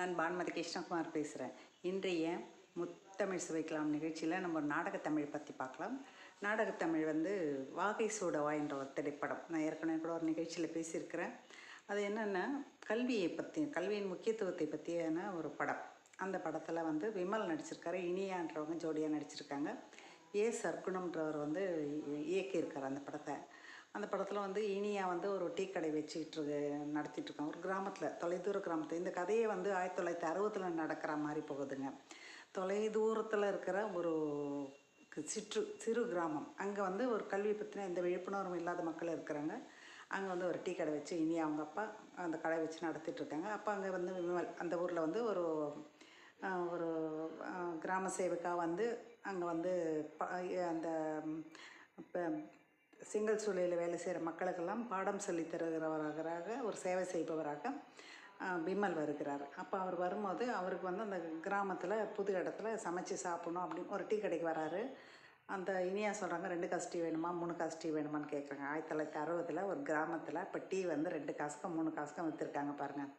நான் பானுமதி கிருஷ்ணகுமார் பேசுகிறேன் இன்றைய முத்தமிழ் சுவைக்கலாம் நிகழ்ச்சியில் நம்ம நாடகத்தமிழ் பற்றி பார்க்கலாம். நாடகத்தமிழ் வந்து வாகை சூடவா என்ற ஒரு திரைப்படம். நான் ஏற்கனவே கூட ஒரு நிகழ்ச்சியில் பேசியிருக்கிறேன். அது என்னென்னா கல்வியை பற்றி கல்வியின் முக்கியத்துவத்தை பற்றியான ஒரு படம். அந்த படத்தில் வந்து விமல் நடிச்சிருக்காரு இனியான்றவங்க ஜோடியாக நடிச்சிருக்காங்க. ஏ சர்க்குணம்ன்றவர் வந்து இயக்கியிருக்கார் அந்த படத்தை. அந்த படத்தில் வந்து இனியா வந்து ஒரு டீ கடை வச்சுக்கிட்டு இருக்கு- நடத்திட்டு ஒரு கிராமத்தில் தொலைதூர கிராமத்தில். இந்த கதையை வந்து ஆயிரத்தி தொள்ளாயிரத்தி அறுபத்தில் நடக்கிற மாதிரி போகுதுங்க. தொலைதூரத்தில் இருக்கிற ஒரு சிற்று சிறு கிராமம். அங்கே வந்து ஒரு கல்வி பற்றின எந்த விழிப்புணர்வும் இல்லாத மக்கள் இருக்கிறாங்க. அங்கே வந்து ஒரு டீ கடை வச்சு இனி அவங்க அப்பா அந்த கடை வச்சு நடத்திட்டு இருக்காங்க அப்போ அங்கே வந்து விமல் அந்த ஊரில் வந்து ஒரு ஒரு கிராம சேவக்காக வந்து அங்கே வந்து ப அந்த இப்போ சிங்கள் சூழலில் வேலை செய்கிற மக்களுக்கெல்லாம் பாடம் சொல்லி தருகிறவராக ஒரு சேவை செய்பவராக ஆஹ், விமல் வருகிறார். அப்போ அவர் வரும்போது அவருக்கு வந்து அந்த கிராமத்தில் புது இடத்துல சமைச்சு சாப்பிடணும் அப்படின்னு ஒரு டீ கடைக்கு வராரு. அந்த இனியா சொல்கிறாங்க ரெண்டு காசு டீ வேணுமா? மூணு காசு டீ வேணுமான்னு கேட்குறாங்க ஆயிரத்தி தொள்ளாயிரத்தி அறுபதில் ஒரு கிராமத்தில் இப்போ டீ வந்து ரெண்டு காசுக்கும் மூணு காசுக்கும் விற்றுருக்காங்க பாருங்கள்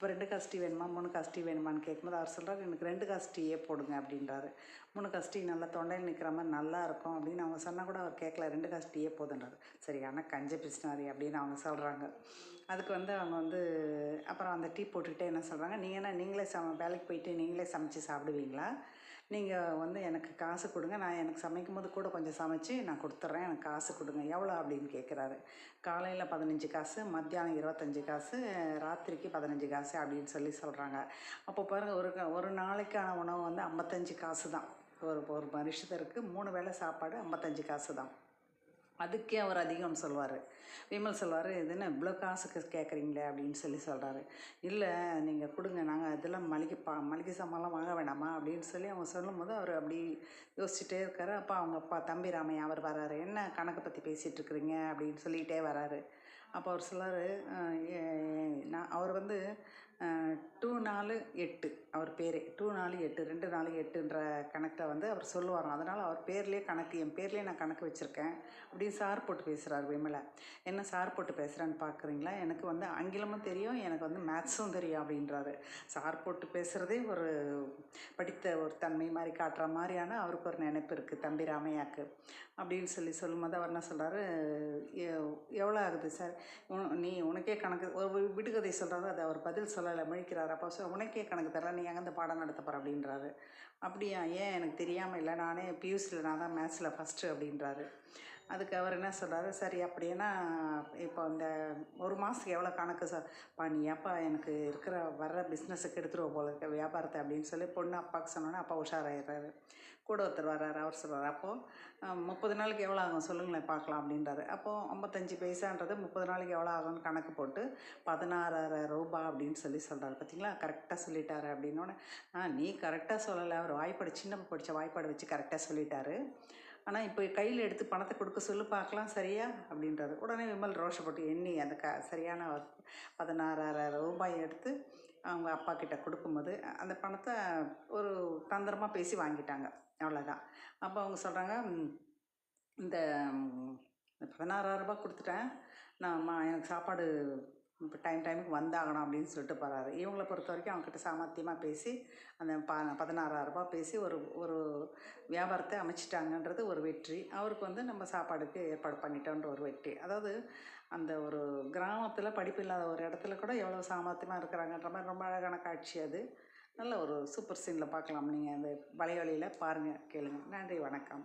இப்போ ரெண்டு காசு வேணுமா? மூணு காஸ்டி வேணுமான்னு கேட்கும்போது அவர் சொல்கிறார் எனக்கு ரெண்டு காசு போடுங்க அப்படின்றாரு. மூணு காஸ்டி நல்லா தொண்டையில் நிற்கிற மாதிரி நல்லா இருக்கும் அப்படின்னு அவங்க சொன்னால் கூட அவர் கேட்கல ரெண்டு காஸ்டியே போதுன்றாரு. சரி ஆனால் கஞ்ச பிசினாரி அப்படின்னு அவங்க சொல்கிறாங்க அதுக்கு வந்து அவங்க வந்து அப்புறம் அந்த டீ போட்டுக்கிட்டே என்ன சொல்கிறாங்க நீங்கள் என்ன நீங்களே சம வேலைக்கு போயிட்டு நீங்களே சமைச்சு சாப்பிடுவீங்களா? நீங்கள் வந்து எனக்கு காசு கொடுங்க. நான் எனக்கு சமைக்கும் போது கூட கொஞ்சம் சமைச்சு நான் கொடுத்துட்றேன் எனக்கு காசு கொடுங்க. எவ்வளோ அப்படின்னு கேட்குறாரு காலையில் பதினஞ்சு காசு மத்தியானம் இருபத்தஞ்சி காசு ராத்திரிக்கு பதினஞ்சு காசு அப்படின்னு சொல்லி சொல்கிறாங்க அப்போ பாருங்கள் ஒரு ஒரு நாளைக்கான உணவு வந்து ஐம்பத்தஞ்சு காசு தான் ஒரு ஒரு மனுஷருக்கு மூணு வேளை சாப்பாடு ஐம்பத்தஞ்சு காசு தான் அதுக்கே அவர் அதிகம் சொல்வார். விமல் சொல்வார் இது என்ன இவ்வளோ காசுக்கு கேட்குறீங்களே அப்படின்னு சொல்லி சொல்கிறாரு இல்லை நீங்கள் கொடுங்க நாங்கள் இதெல்லாம் மளிகை பா மளிகை சாமான்லாம் வாங்க வேணாமா அப்படின்னு சொல்லி அவங்க சொல்லும்போது அவர் அப்படி யோசிச்சுட்டே இருக்காரு. அப்போ அவங்க அப்பா தம்பி ராமையா அவர் வராரு. என்ன கணக்கை பற்றி பேசிகிட்டு இருக்கிறீங்க அப்படின்னு சொல்லிகிட்டே வராரு. அப்போ அவர் சொல்லார் நான் அவர் வந்து டூ நாலு எட்டு. அவர் பேர். டூ நாலு எட்டு ரெண்டு நாலு எட்டுன்ற கணக்கை வந்து அவர் சொல்லுவாராம். அதனால் அவர் பேர்லேயே கணக்கு என் பேர்லேயே நான் கணக்கு வச்சுருக்கேன் அப்படின்னு சார் போட்டு பேசுகிறார் விமலை. என்ன சார் போட்டு பேசுகிறேன்னு பார்க்குறீங்களா எனக்கு வந்து ஆங்கிலமும் தெரியும் எனக்கு வந்து மேத்ஸும் தெரியும் அப்படின்றாரு. சார் போட்டு பேசுகிறதே ஒரு படித்த ஒரு தன்மை மாதிரி காட்டுற மாதிரியான அவருக்கு ஒரு நினைப்பு இருக்குது தம்பி ராமையாக்கு அப்படின்னு சொல்லி சொல்லும்போது அவர் என்ன சொல்கிறாரு எவ்வளோ ஆகுது சார்? நீ உனக்கே கணக்கு ஒரு விடுகதை சொல்கிறாரு அதை அவர் பதில் சொல்ல சொல்லலை முழிக்கிறார். அப்போ சார் உனக்கே கணக்கு தரல நீ எங்கே பாடம் நடத்த போகிற அப்படின்றாரு. அப்படியா ஏன் எனக்கு தெரியாமல் இல்லை நானே பியூசியில் நான் தான் மேத்ஸில் ஃபஸ்ட்டு அப்படின்றாரு. அதுக்கு அவர் என்ன சொல்கிறாரு சரி அப்படின்னா இப்போ இந்த ஒரு மாதத்துக்கு எவ்வளோ கணக்கு சார்? பா நீ ஏப்பா எனக்கு இருக்கிற வர்ற பிஸ்னஸுக்கு எடுத்துருவோம் போல இருக்க வியாபாரத்தை அப்படின்னு சொல்லி பொண்ணு அப்பாவுக்கு சொன்னோன்னே அப்பா உஷாராயிடுறாரு. கூட ஒருத்தர் வர்றாரு அவர் சொல்கிறார் அப்போது முப்பது நாளைக்கு எவ்வளோ ஆகும்? சொல்லுங்களேன் பார்க்கலாம் அப்படின்றாரு. அப்போது ஐம்பத்தஞ்சு பைசான்றது முப்பது நாளைக்கு எவ்வளோ ஆகும்னு கணக்கு போட்டு பதினாறாயிரம் ரூபாய் அப்படின்னு சொல்லி சொல்கிறாரு பார்த்தீங்களா கரெக்டாக சொல்லிட்டாரு அப்படின்னோடனே ஆ நீ கரெக்டாக சொல்லலை. அவர் வாய்ப்பாடு சின்ன படித்த வாய்ப்பாடு வச்சு கரெக்டாக சொல்லிட்டாரு. ஆனால் இப்போ கையில் எடுத்து பணத்தை கொடுக்க சொல்லு பார்க்கலாம் சரியா? அப்படின்றாரு உடனே விமல் ரோஷப்பட்டு எண்ணி அந்த க சரியான பதினாறாயிரம் ரூபாய் எடுத்து அவங்க அப்பா கிட்ட கொடுக்கும்போது அந்த பணத்தை ஒரு தந்திரமாக பேசி வாங்கிட்டாங்க. அவ்வளோதான் அப்போ அவங்க சொல்கிறாங்க இந்த பதினாறாயிரரூபா பதினாறாயிரம் ரூபாய் கொடுத்துட்டேன். நான் மா எனக்கு சாப்பாடு இப்போ டைம் டைமுக்கு வந்தாகணும் அப்படின்னு சொல்லிட்டு போகிறாரு இவங்களை பொறுத்த வரைக்கும் அவங்கக்கிட்ட சாமர்த்தியமாக பேசி அந்த ப பதினாறாயிரம் ரூபாய் பேசி ஒரு ஒரு வியாபாரத்தை அமைச்சிட்டாங்கன்றது ஒரு வெற்றி. அவருக்கு வந்து நம்ம சாப்பாடுக்கு ஏற்பாடு பண்ணிட்டோன்ற ஒரு வெற்றி. அதாவது அந்த ஒரு கிராமத்தில் படிப்பு இல்லாத ஒரு இடத்துல கூட எவ்வளோ சாமர்த்தியமாக இருக்கிறாங்கன்ற மாதிரி ரொம்ப அழகான காட்சி அது. நல்ல ஒரு சூப்பர் சீனில் பார்க்கலாம். நீங்கள் அந்த வலைவழியில் பாருங்கள் கேளுங்கள் நன்றி வணக்கம்.